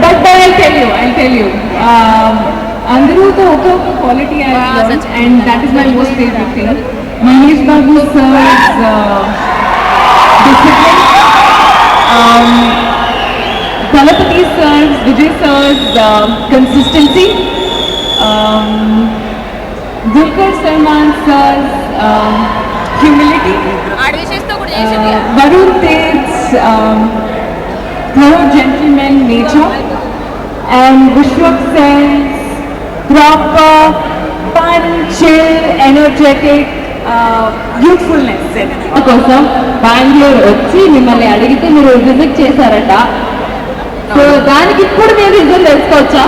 But but I'll tell you, I'll tell you. Vijay consistency, um, Varun Tej hello gentlemen nature and Vishwak Sen proper fun chill energetic youthfulness కోసం బెంగళూరు వచ్చి మిమ్మల్ని అడిగితే మీరు visit చేశారట. So దానికి ఇప్పుడు మీరు ఇద్దరు తెలుసుకోవచ్చా?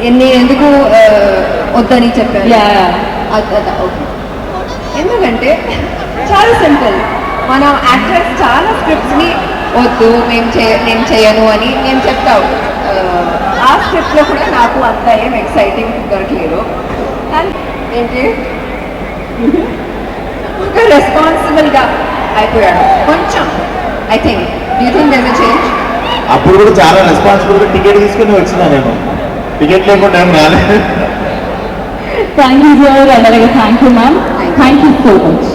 నేను ఎందుకు uh, వద్దని ఓకే. ఎందుకంటే చాలా సింపుల్. మనం యాక్టర్స్ చాలా స్క్రిప్ట్స్ని వద్దు మేము చే నేను చేయను అని నేను చెప్తావు ఆ, స్క్రిప్ట్లో కూడా నాకు అంత ఏం ఎక్సైటింగ్ దొరకలేదు. ఏంటి? ఇంకా రెస్పాన్సిబుల్గా అయిపోయాడు. కొంచెం I think you think this a change అప్పుడు కూడా చాలా రెస్పాన్సిబుల్గా టికెట్ తీసుకుని వచ్చినా నేను. టికెట్ లేకుండా ఏం రాలేదు. థ్యాంక్ యూ సార్ అలాగే thank you ma'am thank you so much